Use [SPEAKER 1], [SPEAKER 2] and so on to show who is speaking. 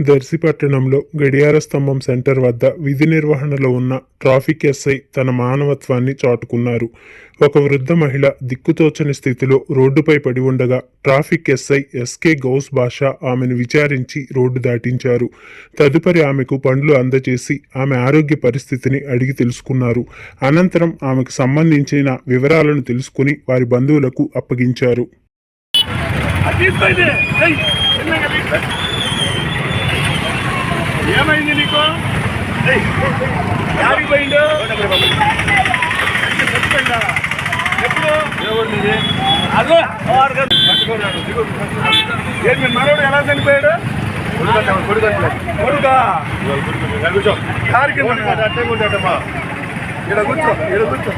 [SPEAKER 1] దర్శిపట్టణంలో గడియార స్తంభం సెంటర్ వద్ద విధి నిర్వహణలో ఉన్న ట్రాఫిక్ ఎస్ఐ తన మానవత్వాన్ని చాటుకున్నారు. ఒక వృద్ధ మహిళ దిక్కుతోచని స్థితిలో రోడ్డుపై పడి ఉండగా ట్రాఫిక్ ఎస్ఐ ఎస్కే గౌస్ భాషా ఆమెను విచారించి రోడ్డు దాటించారు. తదుపరి ఆమెకు పండ్లు అందజేసి ఆమె ఆరోగ్య పరిస్థితిని అడిగి తెలుసుకున్నారు. అనంతరం ఆమెకు సంబంధించిన వివరాలను తెలుసుకుని వారి బంధువులకు అప్పగించారు.
[SPEAKER 2] యాడికి పోయిండు? ఎప్పుడు అదో. ఏంటి మనోడు ఎలా చనిపోయాడు? కొడుకా. కారు కింద ఇక్కడ కూర్చో ఇక్కడ కూర్చో.